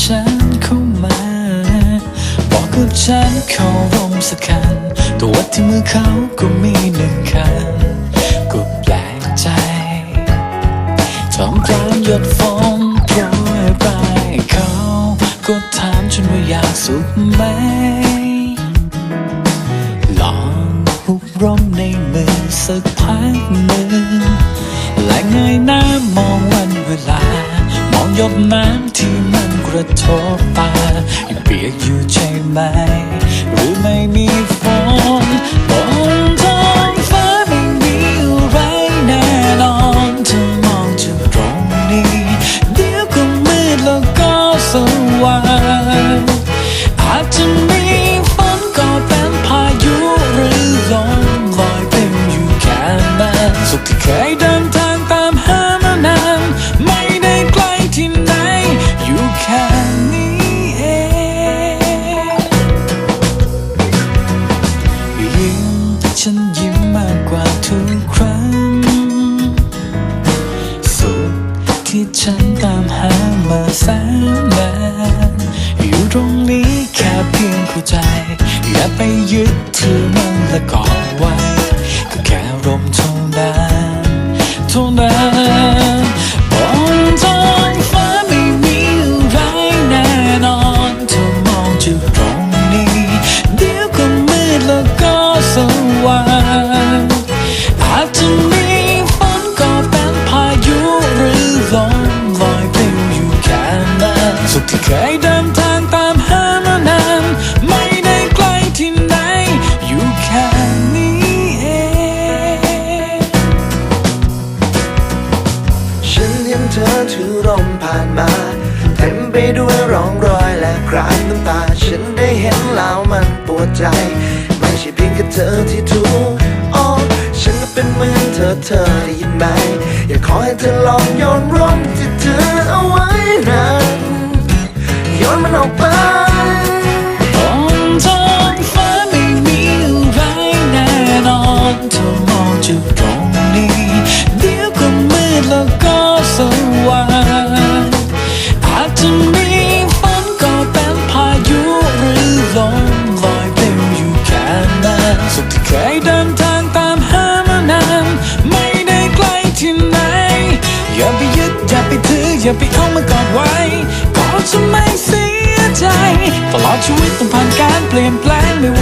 ฉันเข้ามา บอกกับฉันเขารมสักคันตัววัดที่มือเขาก็มีหนึ่งคันก็แปลกใจท่ามกลางหยดฝนโปรยปลายเขาก็ถามฉันว่าอยากสุขไหม ลองหุบร่มในมือสักพักหนึ่งและเงยหน้ามองวันเวลา มองหยดน้ำที่ กระทบตายังเปียกอยู่ใช่ไหมหรือไม่มีฝนบนท้องฟ้าไม่มีอะไรแน่นอนเธอมองจากตรงนี้ เดี๋ยวก็มืดแล้วก็สว่าง ที่ฉันตามหามาแสนนานอยู่ตรงนี้แค่เพียงเข้าใจ อย่าไปยึดถือมันและกอดไว้ ก็แค่ลมเท่านั้นเท่าน เธอถือร่มผ่านมา เต็มไปด้วยร่องรอยและคราบน้ำตา ฉันได้เห็นแล้วมันปวดใจ ไม่ใช่เพียงแค่เธอที่ถูกอ๋อฉันก็เป็นเหมือนเธอเธอได้ยินไหม อยากขอให้เธอลองโยนร่มที่ ไปถืออย่าไปเอามากอดไว้ก็จะไม่เสียใจ ตลอดชีวิตต้องผ่านการเปลี่ยนแปลงไม่ว่า